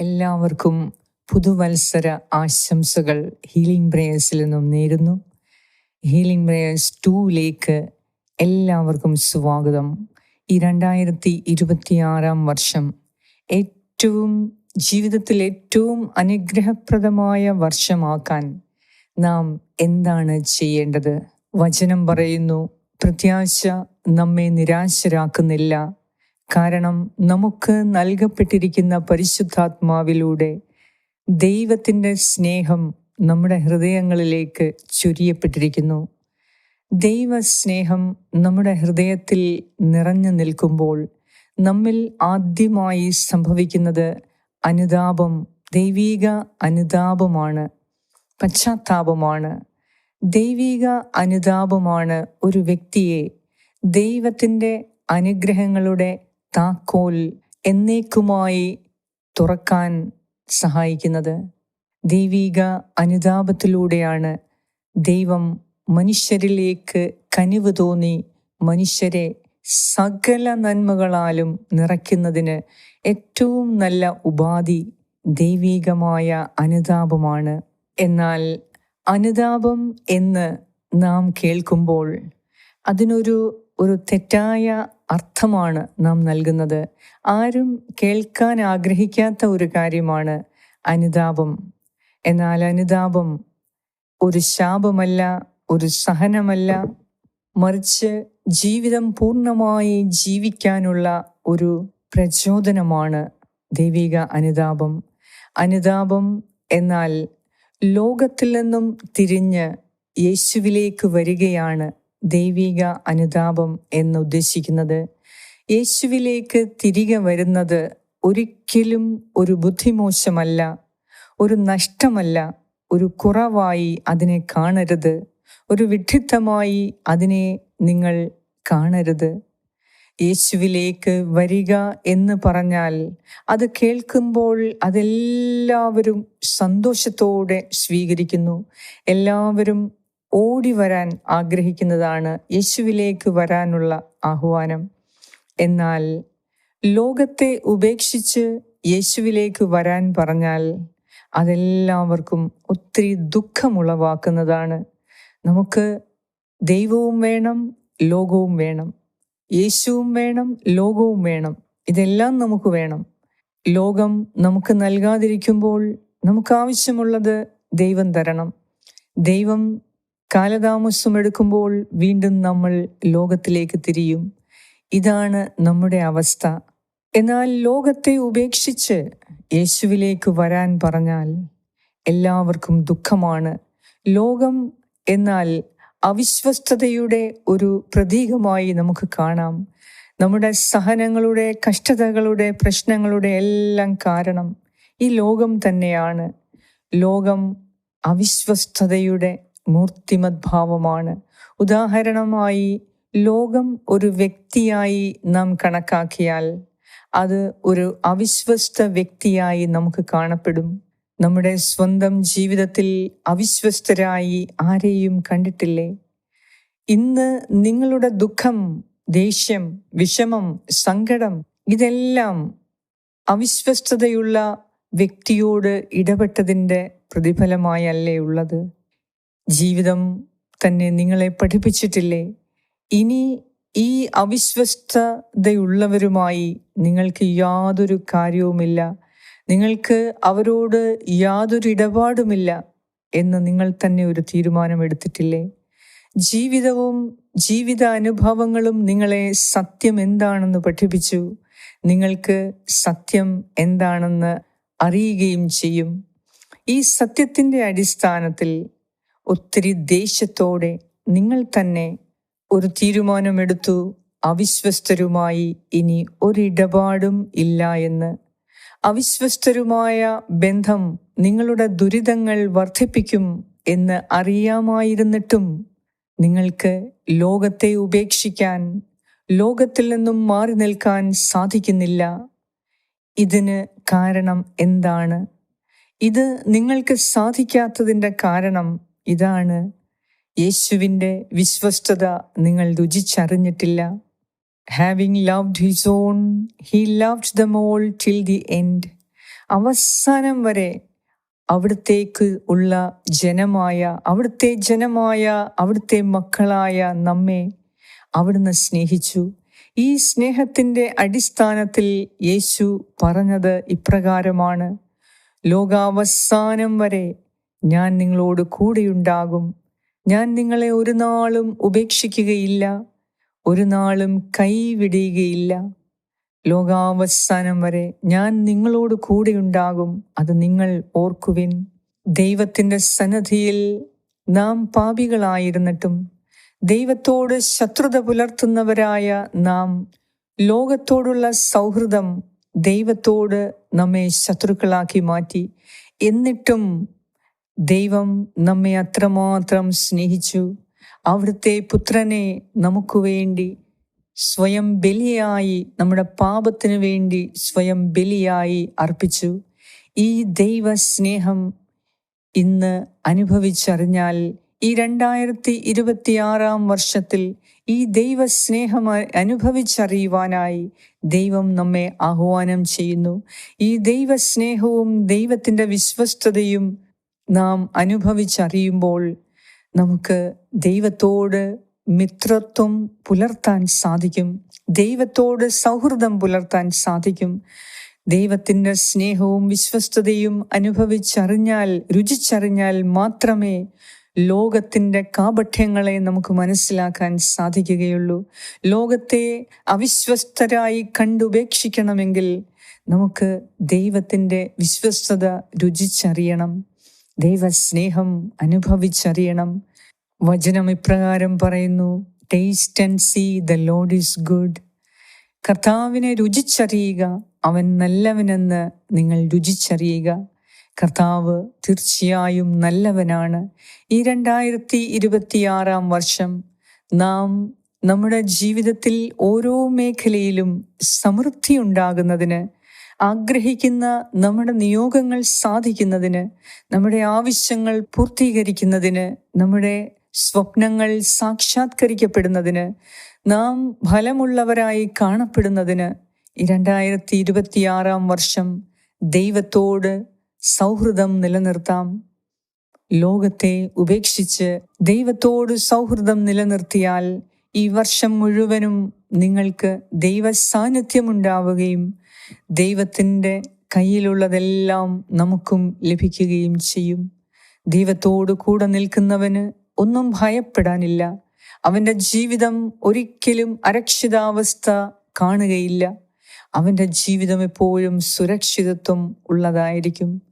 എല്ലാവർക്കും പുതുവത്സര ആശംസകൾ ഹീലിംഗ് പ്രേയേഴ്സിൽ നിന്നും നേരുന്നു. ഹീലിംഗ് പ്രേയേഴ്സ് ടൂയിലേക്ക് എല്ലാവർക്കും സ്വാഗതം. ഈ രണ്ടായിരത്തി ഇരുപത്തിയാറാം വർഷം ഏറ്റവും ജീവിതത്തിൽ ഏറ്റവും അനുഗ്രഹപ്രദമായ വർഷമാക്കാൻ നാം എന്താണ് ചെയ്യേണ്ടത്? വചനം പറയുന്നു പ്രത്യാശ നമ്മെ നിരാശരാക്കുന്നില്ല. കാരണം നമുക്ക് നൽകപ്പെട്ടിരിക്കുന്ന പരിശുദ്ധാത്മാവിലൂടെ ദൈവത്തിന്റെ സ്നേഹം നമ്മുടെ ഹൃദയങ്ങളിലേക്ക് ചൊരിയപ്പെട്ടിരിക്കുന്നു. ദൈവസ്നേഹം നമ്മുടെ ഹൃദയത്തിൽ നിറഞ്ഞു നിൽക്കുമ്പോൾ നമ്മിൽ ആദ്യമായി സംഭവിക്കുന്നത് അനുതാപം ദൈവീക അനുതാപമാണ് പശ്ചാത്താപമാണ്. ദൈവീക അനുതാപമാണ് ഒരു വ്യക്തിയെ ദൈവത്തിന്റെ അനുഗ്രഹങ്ങളുടെ താക്കോൽ എന്നേക്കുമായി തുറക്കാൻ സഹായിക്കുന്നത്. ദൈവിക അനുതാപത്തിലൂടെയാണ് ദൈവം മനുഷ്യരിലേക്ക് കനിവ് തോന്നി മനുഷ്യരെ സകല നന്മകളാലും നിറയ്ക്കുന്നതിന് ഏറ്റവും നല്ല ഉപാധി ദൈവികമായ അനുതാപമാണ്. എന്നാൽ അനുതാപം എന്ന് നാം കേൾക്കുമ്പോൾ അതിനൊരു ഒരു തെറ്റായ അർത്ഥമാണ് നാം നൽകുന്നത്. ആരും കേൾക്കാൻ ആഗ്രഹിക്കാത്ത ഒരു കാര്യമാണ് അനുതാപം. എന്നാൽ അനുതാപം ഒരു ശാപമല്ല ഒരു സഹനമല്ല. മറിച്ച് ജീവിതം പൂർണമായി ജീവിക്കാനുള്ള ഒരു പ്രചോദനമാണ് ദൈവിക അനുതാപം. അനുതാപം എന്നാൽ ലോകത്തിൽ നിന്നും തിരിഞ്ഞ് യേശുവിലേക്ക് വരികയാണ് ദൈവിക അനുതാപം എന്ന് ഉദ്ദേശിക്കുന്നത് യേശുവിലേക്ക് തിരികെ വരുന്നത് ഒരിക്കലും ഒരു ബുദ്ധിമോശമല്ല ഒരു നഷ്ടമല്ല ഒരു കുറവായി അതിനെ കാണരുത് ഒരു വിഡ്ഢിത്തമായി അതിനെ നിങ്ങൾ കാണരുത്. യേശുവിലേക്ക് വരിക എന്ന് പറഞ്ഞാൽ അത് കേൾക്കുമ്പോൾ അതെല്ലാവരും സന്തോഷത്തോടെ സ്വീകരിക്കുന്നു. എല്ലാവരും ഓടി വരാൻ ആഗ്രഹിക്കുന്നതാണ് യേശുവിലേക്ക് വരാനുള്ള ആഹ്വാനം. എന്നാൽ ലോകത്തെ ഉപേക്ഷിച്ച് യേശുവിലേക്ക് വരാൻ പറഞ്ഞാൽ അതെല്ലാവർക്കും ഒത്തിരി ദുഃഖമുളവാക്കുന്നതാണ്. നമുക്ക് ദൈവവും വേണം ലോകവും വേണം. യേശുവും വേണം ലോകവും വേണം. ഇതെല്ലാം നമുക്ക് വേണം. ലോകം നമുക്ക് നൽകാതിരിക്കുമ്പോൾ നമുക്ക് ആവശ്യമുള്ളത് ദൈവം തരണം. ദൈവം കാലതാമസം എടുക്കുമ്പോൾ വീണ്ടും നമ്മൾ ലോകത്തിലേക്ക് തിരിയും. ഇതാണ് നമ്മുടെ അവസ്ഥ. എന്നാൽ ലോകത്തെ ഉപേക്ഷിച്ച് യേശുവിലേക്ക് വരാൻ പറഞ്ഞാൽ എല്ലാവർക്കും ദുഃഖമാണ്. ലോകം എന്നാൽ അവിശ്വസ്തതയുടെ ഒരു പ്രതീകമായി നമുക്ക് കാണാം. നമ്മുടെ സഹനങ്ങളുടെ കഷ്ടതകളുടെ പ്രശ്നങ്ങളുടെ എല്ലാം കാരണം ഈ ലോകം തന്നെയാണ്. ലോകം അവിശ്വസ്തതയുടെ മൂർത്തിമത് ഭാവമാണ് ഉദാഹരണമായി ലോകം ഒരു വ്യക്തിയായി നാം കണക്കാക്കിയാൽ അത് ഒരു അവിശ്വസ്ത വ്യക്തിയായി നമുക്ക് കാണപ്പെടും. നമ്മുടെ സ്വന്തം ജീവിതത്തിൽ അവിശ്വസ്തരായി ആരെയും കണ്ടിട്ടില്ലേ? ഇന്ന് നിങ്ങളുടെ ദുഃഖം ദേഷ്യം വിഷമം സങ്കടം ഇതെല്ലാം അവിശ്വസ്തതയുള്ള വ്യക്തിയോട് ഇടപെട്ടതിന്റെ പ്രതിഫലമായല്ലേ ഉള്ളത്? ജീവിതം തന്നെ നിങ്ങളെ പഠിപ്പിച്ചിട്ടില്ലേ? ഇനി ഈ അവിശ്വസ്തതയുള്ളവരുമായി നിങ്ങൾക്ക് യാതൊരു കാര്യവുമില്ല. നിങ്ങൾക്ക് അവരോട് യാതൊരു ഇടപാടുമില്ല എന്ന് നിങ്ങൾ തന്നെ ഒരു തീരുമാനമെടുത്തിട്ടില്ലേ? ജീവിതവും ജീവിത അനുഭവങ്ങളും നിങ്ങളെ സത്യം എന്താണെന്ന് പഠിപ്പിച്ചു. നിങ്ങൾക്ക് സത്യം എന്താണെന്ന് അറിയുകയും ചെയ്യും. ഈ സത്യത്തിന്റെ അടിസ്ഥാനത്തിൽ ഒത്തിരി ദേഷ്യത്തോടെ നിങ്ങൾ തന്നെ ഒരു തീരുമാനമെടുത്തു. അവിശ്വസ്തരുമായി ഇനി ഒരിടപാടും ഇല്ല എന്ന്. അവിശ്വസ്തരുമായ ബന്ധം നിങ്ങളുടെ ദുരിതങ്ങൾ വർദ്ധിപ്പിക്കും എന്ന് അറിയാമായിരുന്നിട്ടും നിങ്ങൾക്ക് ലോകത്തെ ഉപേക്ഷിക്കാൻ ലോകത്തിൽ നിന്നും മാറി നിൽക്കാൻ സാധിക്കുന്നില്ല. ഇതിന് കാരണം എന്താണ്? ഇത് നിങ്ങൾക്ക് സാധിക്കാത്തതിന്റെ കാരണം ഇതാണ് യേശുവിന്റെ വിശ്വസ്തത നിങ്ങൾ രുചിച്ചറിഞ്ഞിട്ടില്ല. Having loved his own he loved them all till the end അവസാനം വരെ അവിടത്തേക്ക് ഉള്ള ജനമായ അവിടുത്തെ ജനമായ അവിടുത്തെ മക്കളായ നമ്മെ അവിടുന്ന് സ്നേഹിച്ചു. ഈ സ്നേഹത്തിന്റെ അടിസ്ഥാനത്തിൽ യേശു പറഞ്ഞത് ഇപ്രകാരമാണ്. ലോകാവസാനം വരെ ഞാൻ നിങ്ങളോട് കൂടെയുണ്ടാകും. ഞാൻ നിങ്ങളെ ഒരു നാളും ഉപേക്ഷിക്കുകയില്ല. ഒരു നാളും കൈവിടുകയില്ല. ലോകാവസാനം വരെ ഞാൻ നിങ്ങളോട് കൂടെയുണ്ടാകും. അത് നിങ്ങൾ ഓർക്കുവിൻ. ദൈവത്തിന്റെ സന്നദ്ധിയിൽ നാം പാപികളായിരുന്നിട്ടും ദൈവത്തോട് ശത്രുത പുലർത്തുന്നവരായ നാം ലോകത്തോടുള്ള സൗഹൃദം ദൈവത്തോട് നമ്മെ ശത്രുക്കളാക്കി മാറ്റി. എന്നിട്ടും ദൈവം നമ്മെ അത്രമാത്രം സ്നേഹിച്ചു. അവിടുത്തെ പുത്രനെ നമുക്ക് വേണ്ടി സ്വയം ബലിയായി നമ്മുടെ പാപത്തിന് വേണ്ടി സ്വയം ബലിയായി അർപ്പിച്ചു. ഈ ദൈവ സ്നേഹം ഇന്ന് അനുഭവിച്ചറിഞ്ഞാൽ ഈ രണ്ടായിരത്തി ഇരുപത്തിയാറാം വർഷത്തിൽ ഈ ദൈവ സ്നേഹം അനുഭവിച്ചറിയുവാനായി ദൈവം നമ്മെ ആഹ്വാനം ചെയ്യുന്നു. ഈ ദൈവ സ്നേഹവും ദൈവത്തിന്റെ വിശ്വസ്തതയും നാം അനുഭവിച്ചറിയുമ്പോൾ നമുക്ക് ദൈവത്തോട് മിത്രത്വം പുലർത്താൻ സാധിക്കും. ദൈവത്തോട് സൗഹൃദം പുലർത്താൻ സാധിക്കും. ദൈവത്തിന്റെ സ്നേഹവും വിശ്വസ്തതയും അനുഭവിച്ചറിഞ്ഞാൽ രുചിച്ചറിഞ്ഞാൽ മാത്രമേ ലോകത്തിന്റെ കാപഠ്യങ്ങളെ നമുക്ക് മനസ്സിലാക്കാൻ സാധിക്കുകയുള്ളൂ. ലോകത്തെ അവിശ്വസ്തരായി കണ്ടുപേക്ഷിക്കണമെങ്കിൽ നമുക്ക് ദൈവത്തിന്റെ വിശ്വസ്തത രുചിച്ചറിയണം. ദൈവസ്നേഹം അനുഭവിച്ചറിയണം. വചനം ഇപ്രകാരം പറയുന്നു taste and see the lord is good കർത്താവിനെ രുചിച്ചറിയുക അവൻ നല്ലവനെന്ന് നിങ്ങൾ രുചിച്ചറിയുക. കർത്താവ് തീർച്ചയായും നല്ലവനാണ്. ഈ രണ്ടായിരത്തി ഇരുപത്തിയാറാം വർഷം നാം നമ്മുടെ ജീവിതത്തിൽ ഓരോ മേഖലയിലും സമൃദ്ധി ഉണ്ടാകുന്നതിന് ആഗ്രഹിക്കുന്ന നമ്മുടെ നിയോഗങ്ങൾ സാധിക്കുന്നതിന് നമ്മുടെ ആവശ്യങ്ങൾ പൂർത്തീകരിക്കുന്നതിന് നമ്മുടെ സ്വപ്നങ്ങൾ സാക്ഷാത്കരിക്കപ്പെടുന്നതിന് നാം ഫലമുള്ളവരായി കാണപ്പെടുന്നതിന് രണ്ടായിരത്തി ഇരുപത്തിയാറാം വർഷം ദൈവത്തോട് സൗഹൃദം നിലനിർത്താം. ലോകത്തെ ഉപേക്ഷിച്ച് ദൈവത്തോട് സൗഹൃദം നിലനിർത്തിയാൽ ഈ വർഷം മുഴുവനും നിങ്ങൾക്ക് ദൈവ സാന്നിധ്യമുണ്ടാവുകയും ദൈവത്തിന്റെ കയ്യിലുള്ളതെല്ലാം നമുക്കും ലഭിക്കുകയും ചെയ്യും. ദൈവത്തോടു കൂടെ നിൽക്കുന്നവന് ഒന്നും ഭയപ്പെടാനില്ല. അവന്റെ ജീവിതം ഒരിക്കലും അരക്ഷിതാവസ്ഥ കാണുകയില്ല. അവന്റെ ജീവിതം എപ്പോഴും സുരക്ഷിതത്വം ഉള്ളതായിരിക്കും.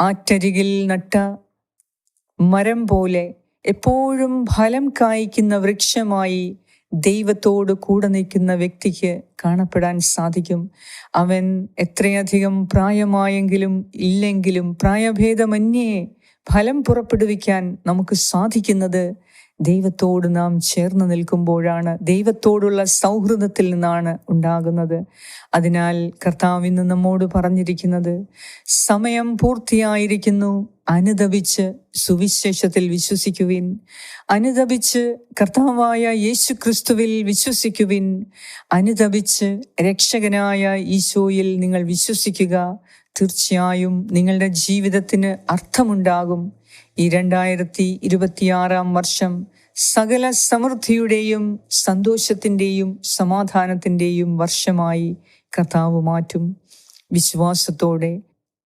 ആറ്റരികിൽ നട്ട മരം പോലെ എപ്പോഴും ഫലം കായ്ക്കുന്ന വൃക്ഷമായി ദൈവത്തോട് കൂടെ നിൽക്കുന്ന വ്യക്തിക്ക് കാണപ്പെടാൻ സാധിക്കും. അവൻ എത്രയധികം പ്രായമായെങ്കിലും ഇല്ലെങ്കിലും പ്രായഭേദമന്യേ ഫലം പുറപ്പെടുവിക്കാൻ നമുക്ക് സാധിക്കുന്നത് ദൈവത്തോട് നാം ചേർന്ന് നിൽക്കുമ്പോഴാണ് ദൈവത്തോടുള്ള സൗഹൃദത്തിൽ നിന്നാണ് ഉണ്ടാകുന്നത്. അതിനാൽ കർത്താവ് ഇന്ന് നമ്മോട് പറഞ്ഞിരിക്കുന്നത് സമയം പൂർത്തിയായിരിക്കുന്നു അനുദപിച്ച് സുവിശേഷത്തിൽ വിശ്വസിക്കുവിൻ. അനുദപിച്ച് കർത്താവായ യേശു ക്രിസ്തുവിൽ വിശ്വസിക്കുവിൻ. അനുദപിച്ച് രക്ഷകനായ ഈശോയിൽ നിങ്ങൾ വിശ്വസിക്കുക. തീർച്ചയായും നിങ്ങളുടെ ജീവിതത്തിന് അർത്ഥമുണ്ടാകും. ഈ രണ്ടായിരത്തി ഇരുപത്തിയാറാം വർഷം സകല സമൃദ്ധിയുടെയും സന്തോഷത്തിന്റെയും സമാധാനത്തിന്റെയും വർഷമായി കർത്താവ് മാറ്റും. വിശ്വാസത്തോടെ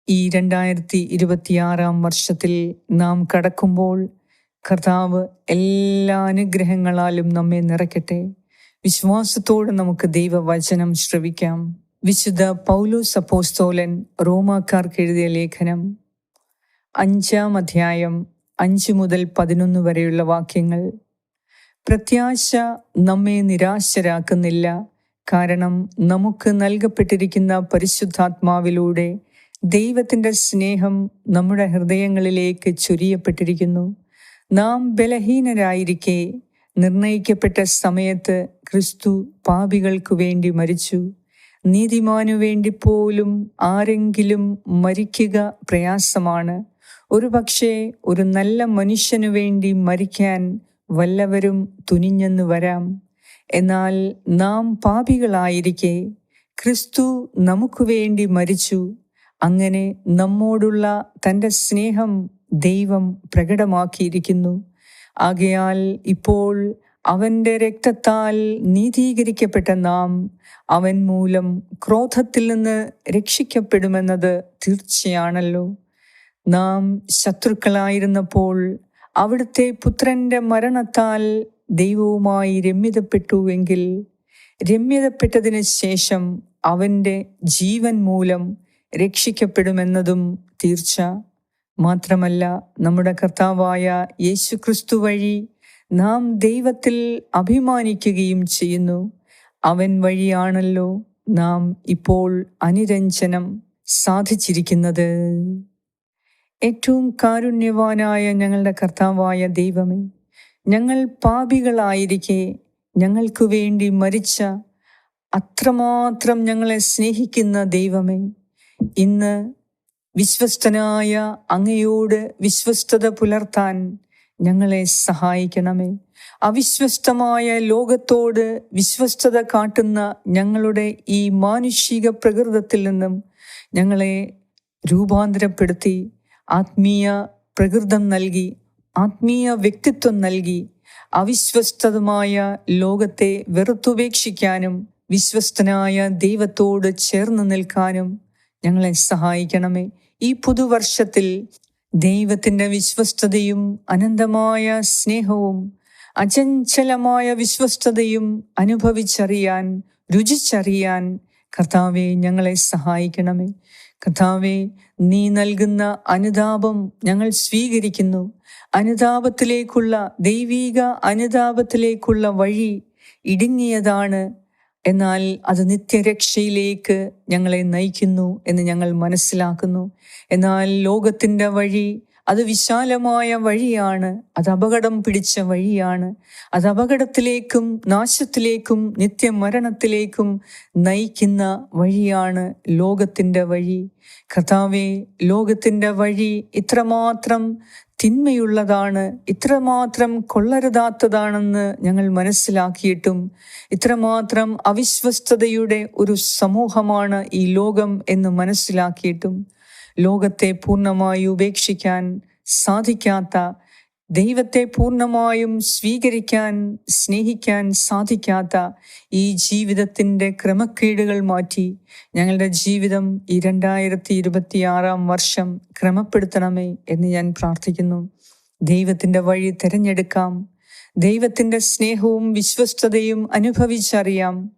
ഈ രണ്ടായിരത്തി ഇരുപത്തിയാറാം വർഷത്തിൽ നാം കടക്കുമ്പോൾ കർത്താവ് എല്ലാ അനുഗ്രഹങ്ങളാലും നമ്മെ നിറയ്ക്കട്ടെ. വിശ്വാസത്തോടെ നമുക്ക് ദൈവവചനം ശ്രവിക്കാം. വിശുദ്ധ പൗലോസ് അപ്പോസ്തോലൻ റോമാക്കാർക്ക് എഴുതിയ ലേഖനം അഞ്ചാം അധ്യായം അഞ്ച് മുതൽ പതിനൊന്ന് വരെയുള്ള വാക്യങ്ങൾ. പ്രത്യാശ നമ്മെ നിരാശരാക്കുന്നില്ല. കാരണം നമുക്ക് നൽകപ്പെട്ടിരിക്കുന്ന പരിശുദ്ധാത്മാവിലൂടെ ദൈവത്തിന്റെ സ്നേഹം നമ്മുടെ ഹൃദയങ്ങളിലേക്ക് ചൊരിയപ്പെട്ടിരിക്കുന്നു. നാം ബലഹീനരായിരിക്കെ നിർണയിക്കപ്പെട്ട സമയത്ത് ക്രിസ്തു പാപികൾക്കു വേണ്ടി മരിച്ചു. നീതിമാനു വേണ്ടി പോലും ആരെങ്കിലും മരിക്കുക പ്രയാസമാണ്. ഒരു പക്ഷേ ഒരു നല്ല മനുഷ്യനു വേണ്ടി മരിക്കാൻ വല്ലവരും തുനിഞ്ഞെന്ന് വരാം. എന്നാൽ നാം പാപികളായിരിക്കെ ക്രിസ്തു നമുക്ക് വേണ്ടി മരിച്ചു. അങ്ങനെ നമ്മോടുള്ള തന്റെ സ്നേഹം ദൈവം പ്രകടമാക്കിയിരിക്കുന്നു. ആകയാൽ ഇപ്പോൾ അവന്റെ രക്തത്താൽ നീതീകരിക്കപ്പെട്ട നാം അവൻ മൂലം ക്രോധത്തിൽ നിന്ന് രക്ഷിക്കപ്പെടുമെന്നത് തീർച്ചയാണല്ലോ. നാം ശത്രുക്കളായിരുന്നപ്പോൾ അവിടുത്തെ പുത്രന്റെ മരണത്താൽ ദൈവവുമായി രമ്യതപ്പെട്ടുവെങ്കിൽ രമ്യതപ്പെട്ടതിന് ശേഷം അവന്റെ ജീവൻ മൂലം രക്ഷിക്കപ്പെടുമെന്നതും തീർച്ച. മാത്രമല്ല നമ്മുടെ കർത്താവായ യേശുക്രിസ്തു വഴി നാം ദൈവത്തിൽ അഭിമാനിക്കുകയും ചെയ്യുന്നു. അവൻ വഴിയാണല്ലോ നാം ഇപ്പോൾ അനുരഞ്ജനം സാധിച്ചിരിക്കുന്നത്. ഏറ്റവും കാരുണ്യവാനായ ഞങ്ങളുടെ കർത്താവായ ദൈവമേ ഞങ്ങൾ പാപികളായിരിക്കെ ഞങ്ങൾക്ക് വേണ്ടി മരിച്ച അത്രമാത്രം ഞങ്ങളെ സ്നേഹിക്കുന്ന ദൈവമേ ഇന്ന് വിശ്വസ്തനായ അങ്ങയോട് വിശ്വസ്തത പുലർത്താൻ ഞങ്ങളെ സഹായിക്കണമേ. അവിശ്വസ്തമായ ലോകത്തോട് വിശ്വസ്തത കാട്ടുന്ന ഞങ്ങളുടെ ഈ മാനുഷിക പ്രകൃതത്തിൽ നിന്നും ഞങ്ങളെ രൂപാന്തരപ്പെടുത്തി ആത്മീയ പ്രകൃതം നൽകി ആത്മീയ വ്യക്തിത്വം നൽകി അവിശ്വസ്തമായ ലോകത്തെ വെറുത്തുപേക്ഷിക്കാനും വിശ്വസ്തനായ ദൈവത്തോട് ചേർന്ന് നിൽക്കാനും ഞങ്ങളെ സഹായിക്കണമേ. ഈ പുതുവർഷത്തിൽ ദൈവത്തിന്റെ വിശ്വസ്തതയും അനന്തമായ സ്നേഹവും അചഞ്ചലമായ വിശ്വസ്തതയും അനുഭവിച്ചറിയാൻ രുചിച്ചറിയാൻ കർത്താവെ ഞങ്ങളെ സഹായിക്കണമേ. കർത്താവെ നീ നൽകുന്ന അനുതാപം ഞങ്ങൾ സ്വീകരിക്കുന്നു. അനുതാപത്തിലേക്കുള്ള ദൈവീക അനുതാപത്തിലേക്കുള്ള വഴി ഇടുങ്ങിയതാണ്. എന്നാൽ അത് നിത്യരക്ഷയിലേക്ക് ഞങ്ങളെ നയിക്കുന്നു എന്ന് ഞങ്ങൾ മനസ്സിലാക്കുന്നു. എന്നാൽ ലോകത്തിന്റെ വഴി അത് വിശാലമായ വഴിയാണ്. അത് അപകടം പിടിച്ച വഴിയാണ്. അത് അപകടത്തിലേക്കും നാശത്തിലേക്കും നിത്യമരണത്തിലേക്കും നയിക്കുന്ന വഴിയാണ് ലോകത്തിന്റെ വഴി. കഥാവെ ലോകത്തിന്റെ വഴി ഇത്രമാത്രം തിന്മയുള്ളതാണ് ഇത്രമാത്രം കൊള്ളരുതാത്തതാണെന്ന് ഞങ്ങൾ മനസ്സിലാക്കിയിട്ടും ഇത്രമാത്രം അവിശ്വസ്തതയുടെ ഒരു സമൂഹമാണ് ഈ ലോകം എന്ന് മനസ്സിലാക്കിയിട്ടും ലോകത്തെ പൂർണമായി ഉപേക്ഷിക്കാൻ സാധിക്കാത്ത ദൈവത്തെ പൂർണമായും സ്വീകരിക്കാൻ സ്നേഹിക്കാൻ സാധിക്കാത്ത ഈ ജീവിതത്തിന്റെ ക്രമക്കേടുകൾ മാറ്റി ഞങ്ങളുടെ ജീവിതം ഈ രണ്ടായിരത്തി ഇരുപത്തി ആറാം വർഷം ക്രമപ്പെടുത്തണമേ എന്ന് ഞാൻ പ്രാർത്ഥിക്കുന്നു. ദൈവത്തിന്റെ വഴി തിരഞ്ഞെടുക്കാം. ദൈവത്തിന്റെ സ്നേഹവും വിശ്വസ്തതയും അനുഭവിച്ചറിയാം.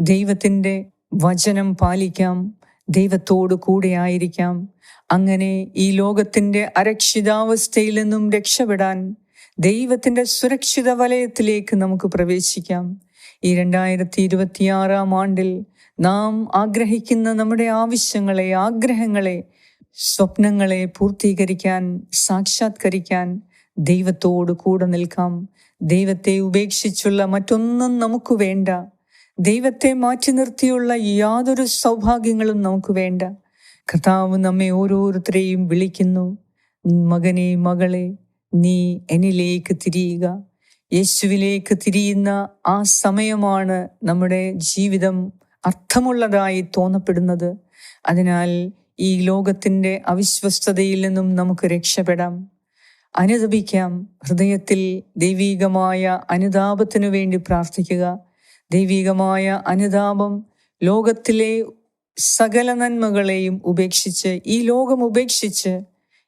ദൈവത്തിന്റെ വചനം പാലിക്കാം. ദൈവത്തോടു കൂടെ ആയിരിക്കാം. അങ്ങനെ ഈ ലോകത്തിന്റെ അരക്ഷിതാവസ്ഥയിൽ നിന്നും രക്ഷപ്പെടാൻ ദൈവത്തിന്റെ സുരക്ഷിത വലയത്തിലേക്ക് നമുക്ക് പ്രവേശിക്കാം. ഈ രണ്ടായിരത്തി ഇരുപത്തിയാറാം ആണ്ടിൽ നാം ആഗ്രഹിക്കുന്ന നമ്മുടെ ആവശ്യങ്ങളെ ആഗ്രഹങ്ങളെ സ്വപ്നങ്ങളെ പൂർത്തീകരിക്കാൻ സാക്ഷാത്കരിക്കാൻ ദൈവത്തോട് കൂടെ നിൽക്കാം. ദൈവത്തെ ഉപേക്ഷിച്ചുള്ള മറ്റൊന്നും നമുക്ക് വേണ്ട. ദൈവത്തെ മാറ്റി നിർത്തിയുള്ള യാതൊരു സൗഭാഗ്യങ്ങളും നമുക്ക് വേണ്ട. കർത്താവ് നമ്മെ ഓരോരുത്തരെയും വിളിക്കുന്നു. മകനെ മകളെ നീ എന്നിലേക്ക് തിരിയുക. യേശുവിലേക്ക് തിരിയുന്ന ആ സമയമാണ് നമ്മുടെ ജീവിതം അർത്ഥമുള്ളതായി തോന്നപ്പെടുന്നത്. അതിനാൽ ഈ ലോകത്തിന്റെ അവിശ്വസ്തതയിൽ നിന്നും നമുക്ക് രക്ഷപ്പെടാം. അനുദപിക്കാം. ഹൃദയത്തിൽ ദൈവീകമായ അനുതാപത്തിനു വേണ്ടി പ്രാർത്ഥിക്കുക. ദൈവീകമായ അനുതാപം ലോകത്തിലെ സകല നന്മകളെയും ഉപേക്ഷിച്ച് ഈ ലോകം ഉപേക്ഷിച്ച്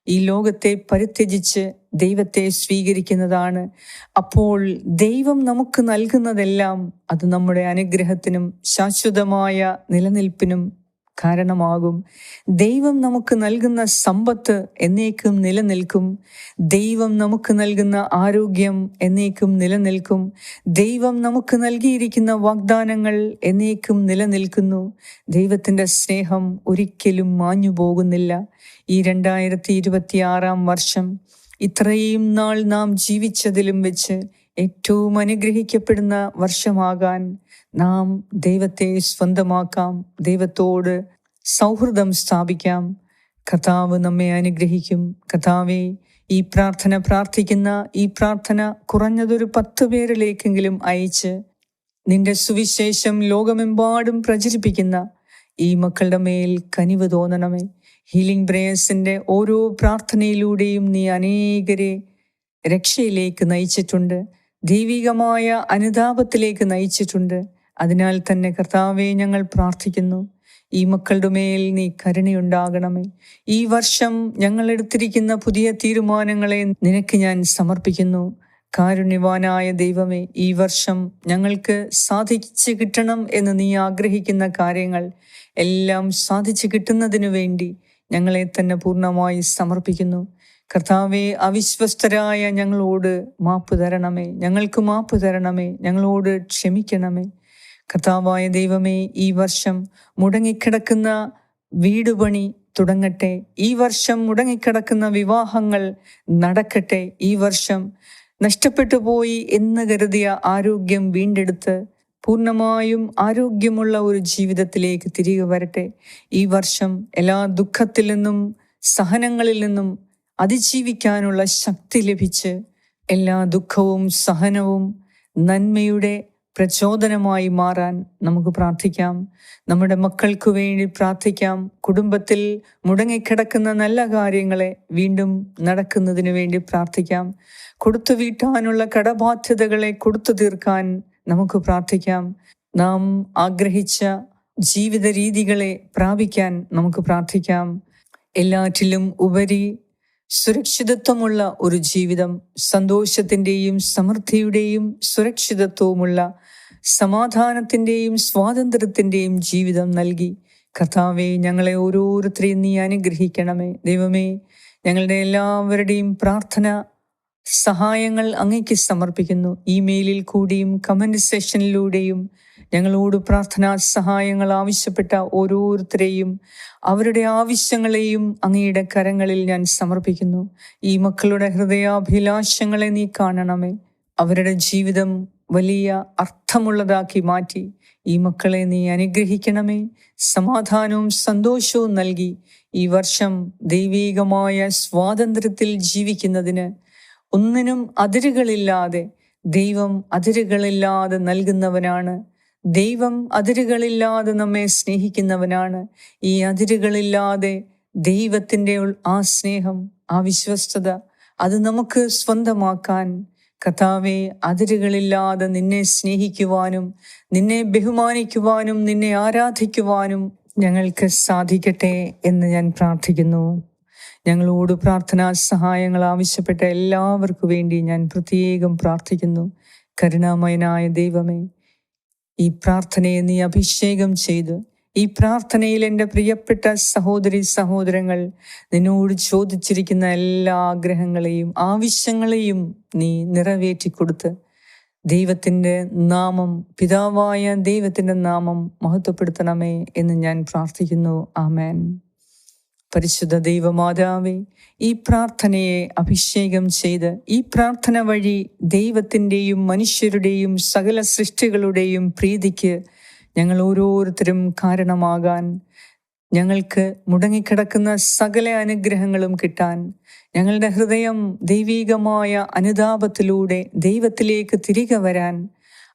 ഈ ലോകത്തെ പരിത്യജിച്ച് ദൈവത്തെ സ്വീകരിക്കുന്നതാണ്. അപ്പോൾ ദൈവം നമുക്ക് നൽകുന്നതെല്ലാം അത് നമ്മുടെ അനുഗ്രഹത്തിനും ശാശ്വതമായ നിലനിൽപ്പിനും കാരണമാകും. ദൈവം നമുക്ക് നൽകുന്ന സമ്പത്ത് എന്നേക്കും നിലനിൽക്കും. ദൈവം നമുക്ക് നൽകുന്ന ആരോഗ്യം എന്നേക്കും നിലനിൽക്കും. ദൈവം നമുക്ക് നൽകിയിരിക്കുന്ന വാഗ്ദാനങ്ങൾ എന്നേക്കും നിലനിൽക്കുന്നു. ദൈവത്തിന്റെ സ്നേഹം ഒരിക്കലും മാഞ്ഞു പോകുന്നില്ല. ഈ രണ്ടായിരത്തി ഇരുപത്തിയാറാം വർഷം ഇത്രയും നാൾ നാം ജീവിച്ചതിലും വെച്ച് ഏറ്റവും അനുഗ്രഹിക്കപ്പെടുന്ന വർഷമാകാൻ നാം ദൈവത്തെ സ്വന്തമാക്കാം ദൈവത്തോട് സൗഹൃദം സ്ഥാപിക്കാം. കഥാവ് നമ്മെ അനുഗ്രഹിക്കും. കഥാവെ ഈ പ്രാർത്ഥന പ്രാർത്ഥിക്കുന്ന ഈ പ്രാർത്ഥന കുറഞ്ഞതൊരു പത്ത് പേരിലേക്കെങ്കിലും അയച്ച് നിന്റെ സുവിശേഷം ലോകമെമ്പാടും പ്രചരിപ്പിക്കുന്ന ഈ മക്കളുടെ മേൽ കനിവ് തോന്നണമേ. ഹീലിംഗ് പ്രേയേഴ്സിന്റെ ഓരോ പ്രാർത്ഥനയിലൂടെയും നീ അനേകരെ രക്ഷയിലേക്ക് നയിച്ചിട്ടുണ്ട്. ദൈവികമായ അനുതാപത്തിലേക്ക് നയിച്ചിട്ടുണ്ട്. അതിനാൽ തന്നെ കർത്താവെ ഞങ്ങൾ പ്രാർത്ഥിക്കുന്നു. ഈ മക്കളുടെ മേൽ നീ കരുണയുണ്ടാകണമേ. ഈ വർഷം ഞങ്ങൾ എടുത്തിരിക്കുന്ന പുതിയ തീരുമാനങ്ങളെ നിനക്ക് ഞാൻ സമർപ്പിക്കുന്നു. കാരുണ്യവാനായ ദൈവമേ ഈ വർഷം ഞങ്ങൾക്ക് സാധിച്ചു കിട്ടണം എന്ന് നീ ആഗ്രഹിക്കുന്ന കാര്യങ്ങൾ എല്ലാം സാധിച്ചു കിട്ടുന്നതിനു വേണ്ടി ഞങ്ങളെ തന്നെ പൂർണമായി സമർപ്പിക്കുന്നു. കർത്താവെ അവിശ്വസ്തരായ ഞങ്ങളോട് മാപ്പ് തരണമേ. ഞങ്ങൾക്ക് മാപ്പ് തരണമേ. ഞങ്ങളോട് ക്ഷമിക്കണമേ. കർത്താവായ ദൈവമേ ഈ വർഷം മുടങ്ങിക്കിടക്കുന്ന വീടുപണി തുടങ്ങട്ടെ. ഈ വർഷം മുടങ്ങിക്കിടക്കുന്ന വിവാഹങ്ങൾ നടക്കട്ടെ. ഈ വർഷം നഷ്ടപ്പെട്ടു പോയി എന്ന് കരുതിയ ആരോഗ്യം വീണ്ടെടുത്ത് പൂർണമായും ആരോഗ്യമുള്ള ഒരു ജീവിതത്തിലേക്ക് തിരികെ വരട്ടെ. ഈ വർഷം എല്ലാ ദുഃഖത്തിൽ നിന്നും സഹനങ്ങളിൽ നിന്നും അതിജീവിക്കാനുള്ള ശക്തി ലഭിച്ച് എല്ലാ ദുഃഖവും സഹനവും നന്മയുടെ പ്രചോദനമായി മാറാൻ നമുക്ക് പ്രാർത്ഥിക്കാം. നമ്മുടെ മക്കൾക്ക് വേണ്ടി പ്രാർത്ഥിക്കാം. കുടുംബത്തിൽ മുടങ്ങിക്കിടക്കുന്ന നല്ല കാര്യങ്ങളെ വീണ്ടും നടക്കുന്നതിന് വേണ്ടി പ്രാർത്ഥിക്കാം. കൊടുത്തു വീട്ടാനുള്ള കടബാധ്യതകളെ കൊടുത്തു തീർക്കാൻ നമുക്ക് പ്രാർത്ഥിക്കാം. നാം ആഗ്രഹിച്ച ജീവിത രീതികളെ പ്രാപിക്കാൻ നമുക്ക് പ്രാർത്ഥിക്കാം. എല്ലാറ്റിലും ഉപരി സുരക്ഷിതത്വമുള്ള ഒരു ജീവിതം സന്തോഷത്തിന്റെയും സമൃദ്ധിയുടെയും സുരക്ഷിതത്വമുള്ള സമാധാനത്തിന്റെയും സ്വാതന്ത്ര്യത്തിന്റെയും ജീവിതം നൽകി. കർത്താവെ ഞങ്ങളെ ഓരോരുത്തരെയും നീ അനുഗ്രഹിക്കണമേ. ദൈവമേ ഞങ്ങളുടെ എല്ലാവരുടെയും പ്രാർത്ഥന സഹായങ്ങൾ അങ്ങേക്ക് സമർപ്പിക്കുന്നു. ഇമെയിലിൽ കൂടിയും കമന്റ് സെഷനിലൂടെയും ഞങ്ങളോട് പ്രാർത്ഥനാ സഹായങ്ങൾ ആവശ്യപ്പെട്ട ഓരോരുത്തരെയും അവരുടെ ആവശ്യങ്ങളെയും അങ്ങയുടെ കരങ്ങളിൽ ഞാൻ സമർപ്പിക്കുന്നു. ഈ മക്കളുടെ ഹൃദയാഭിലാഷങ്ങളെ നീ കാണണമേ. അവരുടെ ജീവിതം വലിയ അർത്ഥമുള്ളതാക്കി മാറ്റി. ഈ മക്കളെ നീ അനുഗ്രഹിക്കണമേ. സമാധാനവും സന്തോഷവും നൽകി. ഈ വർഷം ദൈവീകമായ സ്വാതന്ത്ര്യത്തിൽ ജീവിക്കുന്നതിന് ഒന്നിനും അതിരുകളില്ലാതെ ദൈവം അതിരുകളില്ലാതെ നൽകുന്നവനാണ് ദൈവം അതിരുകളില്ലാതെ നമ്മെ സ്നേഹിക്കുന്നവനാണ്. ഈ അതിരുകളില്ലാതെ ദൈവത്തിന്റെ ആ സ്നേഹം ആ വിശ്വസ്തത അത് നമുക്ക് സ്വന്തമാക്കാൻ കഥാവെ അതിരുകളില്ലാതെ നിന്നെ സ്നേഹിക്കുവാനും നിന്നെ ബഹുമാനിക്കുവാനും നിന്നെ ആരാധിക്കുവാനും ഞങ്ങൾക്ക് സാധിക്കട്ടെ എന്ന് ഞാൻ പ്രാർത്ഥിക്കുന്നു. ഞങ്ങളോട് പ്രാർത്ഥനാ സഹായങ്ങൾ ആവശ്യപ്പെട്ട എല്ലാവർക്കു വേണ്ടി ഞാൻ പ്രത്യേകം പ്രാർത്ഥിക്കുന്നു. കരുണാമയനായ ദൈവമേ ഈ പ്രാർത്ഥനയെ നീ അഭിഷേകം ചെയ്ത്. ഈ പ്രാർത്ഥനയിൽ എന്റെ പ്രിയപ്പെട്ട സഹോദരി സഹോദരങ്ങൾ നിന്നോട് ചോദിച്ചിരിക്കുന്ന എല്ലാ ആഗ്രഹങ്ങളെയും ആവശ്യങ്ങളെയും നീ നിറവേറ്റിക്കൊടുത്ത് ദൈവത്തിന്റെ നാമം പിതാവായ ദൈവത്തിന്റെ നാമം മഹത്വപ്പെടുത്തണമേ എന്ന് ഞാൻ പ്രാർത്ഥിക്കുന്നു. ആമേൻ. പരിശുദ്ധ ദൈവമാതാവേ ഈ പ്രാർത്ഥനയെ അഭിഷേകം ചെയ്ത് ഈ പ്രാർത്ഥന വഴി ദൈവത്തിന്റെയും മനുഷ്യരുടെയും സകല സൃഷ്ടികളുടെയും പ്രീതിക്ക് ഞങ്ങൾ ഓരോരുത്തരും കാരണമാകാൻ ഞങ്ങൾക്ക് മുടങ്ങിക്കിടക്കുന്ന സകല അനുഗ്രഹങ്ങളും കിട്ടാൻ ഞങ്ങളുടെ ഹൃദയം ദൈവീകമായ അനുതാപത്തിലൂടെ ദൈവത്തിലേക്ക് തിരികെ വരാൻ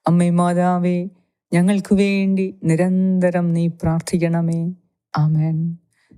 അമ്മേ മാതാവേ ഞങ്ങൾക്ക് വേണ്ടി നിരന്തരം നീ പ്രാർത്ഥിക്കണമേ. ആമേൻ.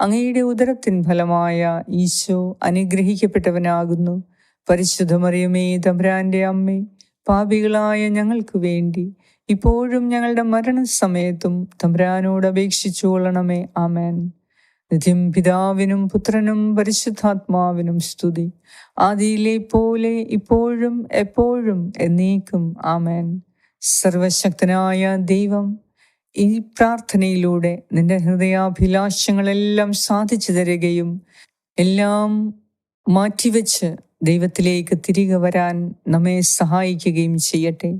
അങ്ങയുടെ ഉദരത്തിൻ ഫലമായ ഈശോ അനുഗ്രഹിക്കപ്പെട്ടവനാകുന്നു. പരിശുദ്ധ തമ്പ്രാന്റെ തമ്പുരാന്റെ അമ്മേ പാപികളായ ഞങ്ങൾക്ക് വേണ്ടി ഇപ്പോഴും ഞങ്ങളുടെ മരണസമയത്തും തമ്പ്രാനോട് അപേക്ഷിച്ചു കൊള്ളണമേ. ആമേൻ. നിത്യം പിതാവിനും പുത്രനും പരിശുദ്ധാത്മാവിനും സ്തുതി. ആദിയിലെ പോലെ ഇപ്പോഴും എപ്പോഴും എന്നേക്കും. ആമേൻ. സർവശക്തനായ ദൈവം ഈ പ്രാർത്ഥനയിലൂടെ നിന്റെ ഹൃദയാഭിലാഷങ്ങളെല്ലാം സാധിച്ചു തരികയും എല്ലാം മാറ്റിവെച്ച് ദൈവത്തിലേക്ക് തിരികെ വരാൻ നമ്മെ സഹായിക്കുകയും ചെയ്യട്ടെ.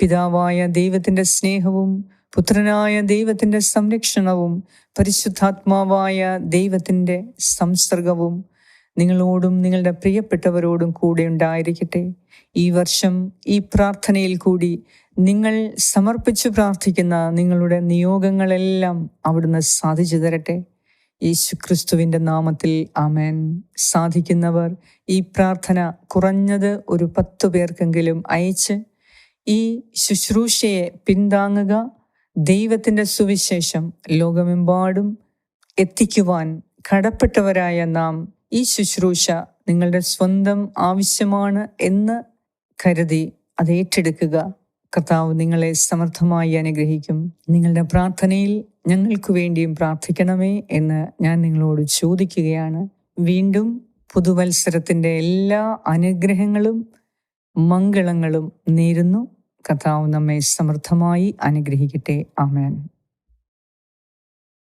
പിതാവായ ദൈവത്തിന്റെ സ്നേഹവും പുത്രനായ ദൈവത്തിന്റെ സംരക്ഷണവും പരിശുദ്ധാത്മാവായ ദൈവത്തിന്റെ സംസർഗവും നിങ്ങളോടും നിങ്ങളുടെ പ്രിയപ്പെട്ടവരോടും കൂടെ ഉണ്ടായിരിക്കട്ടെ. ഈ വർഷം ഈ പ്രാർത്ഥനയിൽ കൂടി നിങ്ങൾ സമർപ്പിച്ചു പ്രാർത്ഥിക്കുന്ന നിങ്ങളുടെ നിയോഗങ്ങളെല്ലാം അവിടുന്ന് സാധിച്ചു തരട്ടെ. യേശു ക്രിസ്തുവിന്റെ നാമത്തിൽ ആമേൻ. സാധിക്കുന്നവർ ഈ പ്രാർത്ഥന കുറഞ്ഞത് ഒരു പത്തു പേർക്കെങ്കിലും അയച്ച് ഈ ശുശ്രൂഷയെ പിന്താങ്ങുക. ദൈവത്തിന്റെ സുവിശേഷം ലോകമെമ്പാടും എത്തിക്കുവാൻ കടപ്പെട്ടവരായ നാം ഈ ശുശ്രൂഷ നിങ്ങളുടെ സ്വന്തം ആവശ്യമാണ് എന്ന് കരുതി അത് ഏറ്റെടുക്കുക. കർത്താവ് നിങ്ങളെ സമർത്ഥമായി അനുഗ്രഹിക്കും. നിങ്ങളുടെ പ്രാർത്ഥനയിൽ ഞങ്ങൾക്ക് വേണ്ടിയും പ്രാർത്ഥിക്കണമേ എന്ന് ഞാൻ നിങ്ങളോട് ചോദിക്കുകയാണ്. വീണ്ടും പുതുവത്സരത്തിന്റെ എല്ലാ അനുഗ്രഹങ്ങളും മംഗളങ്ങളും നേരുന്നു. കർത്താവ് നമ്മെ സമൃദ്ധമായി അനുഗ്രഹിക്കട്ടെ. ആമേൻ.